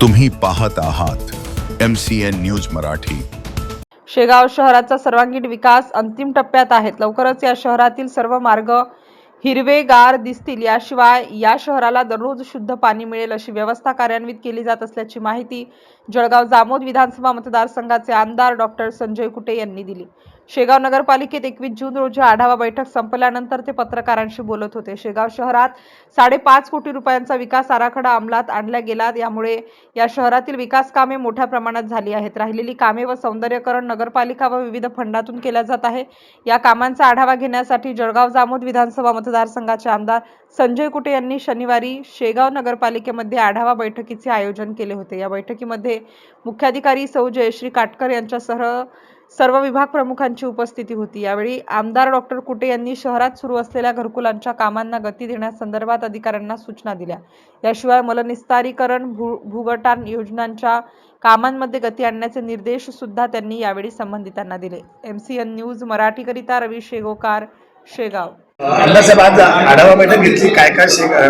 तुम्ही पाहत आहात M C N news Marathi. Shegaon शहराचा सर्वांगीण विकास अंतिम टप्प्यात आहेत लवकरच या शहरातील सर्व मार्ग हिरवेगार दिसतील. याशिवाय या शहराला दररोज शुद्ध पाणी मिळेल अशी व्यवस्था कार्यान्वित केली जात असल्याची माहिती जळगाव जामोद विधानसभा मतदारसंघाचे आमदार डॉक्टर संजय कुटे यांनी दिली. शेगाव नगरपालिकेत एकवीस जून रोजी आढावा बैठक संपल्यानंतर ते पत्रकारांशी बोलत होते. शेगाव शहरात साडेपाच कोटी रुपयांचा विकास आराखडा अंमलात आणला गेला. यामुळे या शहरातील विकास कामे मोठ्या प्रमाणात झाली आहेत. राहिलेली कामे व सौंदर्यकरण नगरपालिका व विविध फंडातून केल्या जात आहे. या कामांचा आढावा घेण्यासाठी जळगाव जामोद विधानसभा मतदारसंघाचे आमदार संजय कुटे यांनी शनिवारी शेगाव नगरपालिकेमध्ये आढावा बैठकीचे आयोजन केले होते. या बैठकीमध्ये मुख्याधिकारी सौ जयश्री काटकर यांच्यासह सर्व विभाग प्रमुखांची उपस्थिती होती. यावेळी आमदार डॉक्टर कुटे यांनी शहरात सुरू असलेल्या घरकुलांच्या कामांना गती देण्यासंदर्भात अधिकाऱ्यांना सूचना दिल्या. याशिवाय मलनिस्तारीकरण भू भूगटान योजनांच्या कामांमध्ये गती आणण्याचे निर्देश सुद्धा त्यांनी यावेळी संबंधितांना दिले. एम सी एन न्यूज मराठीकरिता रवी शेगोकार शेगाव. आढावा बैठक घेतली. काय काय शे- काय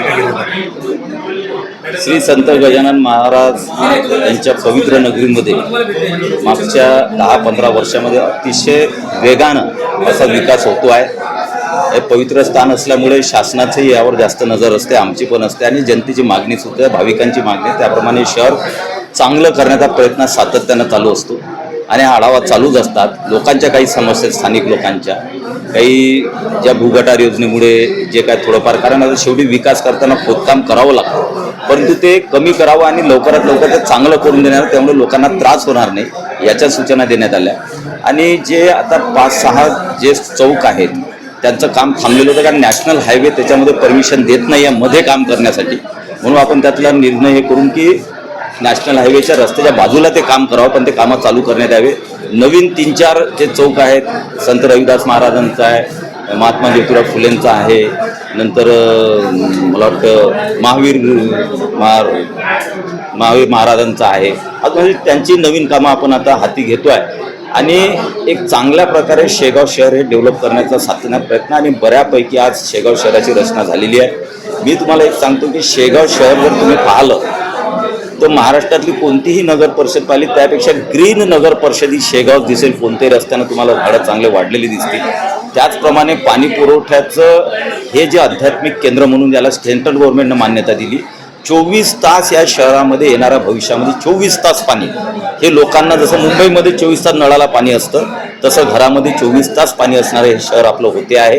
काय श्री संत गजानन महाराज यांच्या पवित्र नगरीमध्ये मागच्या दहा पंधरा वर्षामध्ये अतिशय वेगानं असा विकास होतो आहे. हे पवित्र स्थान असल्यामुळे शासनाचंही यावर जास्त नजर असते आमची पण असते आणि जनतेची मागणी सुद्धा भाविकांची मागणी. त्याप्रमाणे शहर चांगलं करण्याचा प्रयत्न सातत्यानं चालू असतो आणि आढावा चालूच असतात. लोकांच्या काही समस्या स्थानिक लोकांच्या. काही ज्या भूगटार योजनेमुळे जे काय थोडंफार कारण आता शेवटी विकास करताना खोदकाम करावं लागतं. परंतु ते कमी करावं आणि लवकरात लवकर ते चांगलं करून देणार त्यामुळे लोकांना त्रास होणार नाही याच्या सूचना देण्यात आल्या. आणि जे आता पाच सहा जे चौक आहेत त्यांचं काम थांबलेलं होतं कारण नॅशनल हायवे त्याच्यामध्ये परमिशन देत नाही आहे मध्ये काम करण्यासाठी. म्हणून आपण त्यातला निर्णय हे करून की नॅशनल हायवेच्या रस्त्याच्या बाजूला ते काम करावं पण ते कामं चालू करण्यात यावे. नवीन तीन चार जे चौक आहेत संत रविदास महाराजांचा आहे महात्मा ज्योतिराव फुलेंचा आहे नंतर मला वाटतं महावीर महार महावीर महाराजांचा आहे. अजून म्हणजे त्यांची नवीन कामं आपण आता हाती घेतो आहे आणि एक चांगल्या प्रकारे शेगाव शहर हे डेव्हलप करण्याचा सातत्याने प्रयत्न आणि बऱ्यापैकी आज शेगाव शहराची रचना झालेली आहे. मी तुम्हाला एक सांगतो की शेगाव शहर जर तुम्ही पाहिलं तर महाराष्ट्रातली कोणतीही नगर परिषद पाहिली त्यापेक्षा ग्रीन नगर परिषद शेगाव दिसेल कोणत्याही रस्त्यानं तुम्हाला झाडं चांगले वाढलेली दिसतील. त्याचप्रमाणे पाणी पुरवठ्याचं हे जे आध्यात्मिक केंद्र म्हणून ज्याला सेंट्रल गव्हर्नमेंटनं मान्यता दिली चोवीस तास या शहरामध्ये येणाऱ्या भविष्यामध्ये चोवीस तास पाणी. हे लोकांना जसं मुंबईमध्ये चोवीस तास नळाला पाणी असतं तसं घरामध्ये चोवीस तास पाणी असणारं हे शहर आपलं होते आहे.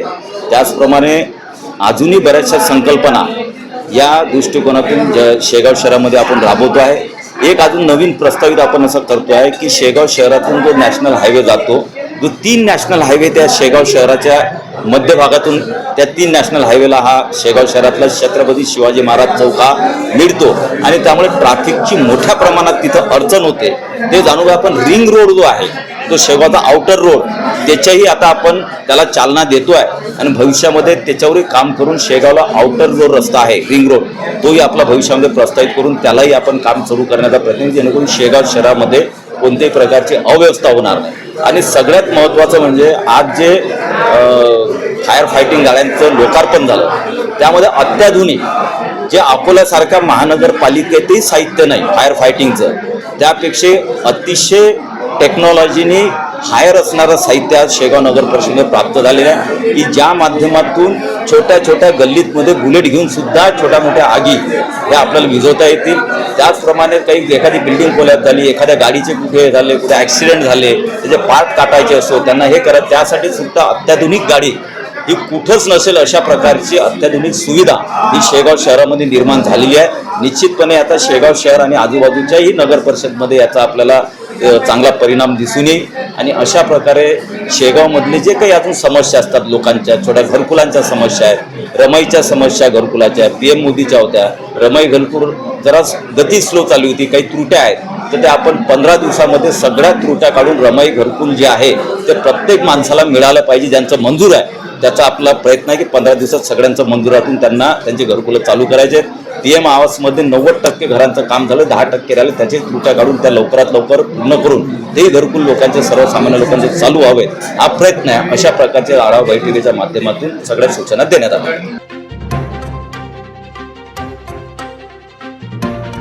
त्याचप्रमाणे अजूनही बऱ्याचशा संकल्पना या दृष्टिकोनातून ज शेगाव शहरामध्ये आपण राबवतो आहे एक अजून नवीन प्रस्तावित आपण असं करतो आहे की शेगाव शहरातून जो नॅशनल हायवे जातो जो तीन नॅशनल हायवे त्या शेगाव शहराच्या मध्य भागातून त्या तीन नॅशनल हायवेला हा शेगाव शहरातला छत्रपती शिवाजी महाराज चौक हा मिळतो. आणि त्यामुळे ट्रॅफिकची मोठ्या प्रमाणात तिथं अडचण होते. ते जाणून आपण रिंग रोड जो आहे तो शेगावचा आउटर रोड त्याच्याही आता आपण त्याला चालना देतो आहे आणि भविष्यामध्ये त्याच्यावरही काम करून शेगावला आउटर जो रस्ता आहे रिंग रोड तोही आपला भविष्यामध्ये प्रस्तावित करून त्यालाही आपण काम सुरू करण्याचा प्रयत्न जेणेकरून शेगाव शहरामध्ये कोणत्याही प्रकारची अव्यवस्था होणार नाही. आणि सगळ्यात महत्त्वाचं म्हणजे आज जे फायर फायटिंग गाड्यांचं लोकार्पण झालं. त्यामध्ये अत्याधुनिक जे अकोल्यासारख्या महानगरपालिकेतही साहित्य नाही फायर फायटिंगचं त्यापेक्षा अतिशय टेक्नॉलॉजीने हायर असणारं साहित्य आज शेगाव नगर परिषदेने प्राप्त झालेलं आहे. की ज्या माध्यमातून छोट्या छोट्या गल्लीतमध्ये बुलेट घेऊन सुद्धा छोट्या मोठ्या आगी ह्या आपल्याला विझवता येतील. त्याचप्रमाणे काही एखादी बिल्डिंग कोल्याप झाली एखाद्या गाडीचे कुठे झाले कुठे ॲक्सिडेंट झाले त्याचे पार्ट काटायचे असो त्यांना हे करत त्यासाठी सुद्धा अत्याधुनिक गाडी ही कुठंच नसेल अशा प्रकारची अत्याधुनिक सुविधा ही शेगाव शहरामध्ये निर्माण झालेली आहे. निश्चितपणे आता शेगाव शहर आणि आजूबाजूच्याही नगर परिषदमध्ये याचा आपल्याला चांगला परिणाम दिसून येईल. आणि अशा प्रकारे शेगावमधले जे काही अजून समस्या असतात लोकांच्या छोट्या घरकुलांच्या समस्या आहेत रमाईच्या समस्या घरकुलाच्या पी एम मोदीच्या होत्या रमाई घरकुल जरा गती स्लो चालू होती काही त्रुट्या आहेत. तर ते आपण पंधरा दिवसामध्ये सगळ्या त्रुट्या काढून रमाई घरकुल जे आहे ते प्रत्येक माणसाला मिळालं पाहिजे ज्यांचं मंजूर आहे त्याचा आपला प्रयत्न आहे की पंधरा दिवसात सगळ्यांचं मंजुरातून त्यांना त्यांचे घरकुलं चालू करायचे. पी एम आवासमध्ये नव्वद टक्के घरांचं काम झालं दहा टक्के राहिले त्याचे त्रुट्या काढून त्या लवकरात लवकर पूर्ण करून तेही घरकुल लोकांचे सर्वसामान्य लोकांचे चालू व्हावेत. हा प्रयत्न आहे अशा प्रकारच्या आढावा बैठकीच्या माध्यमातून सगळ्या सूचना देण्यात आल्या.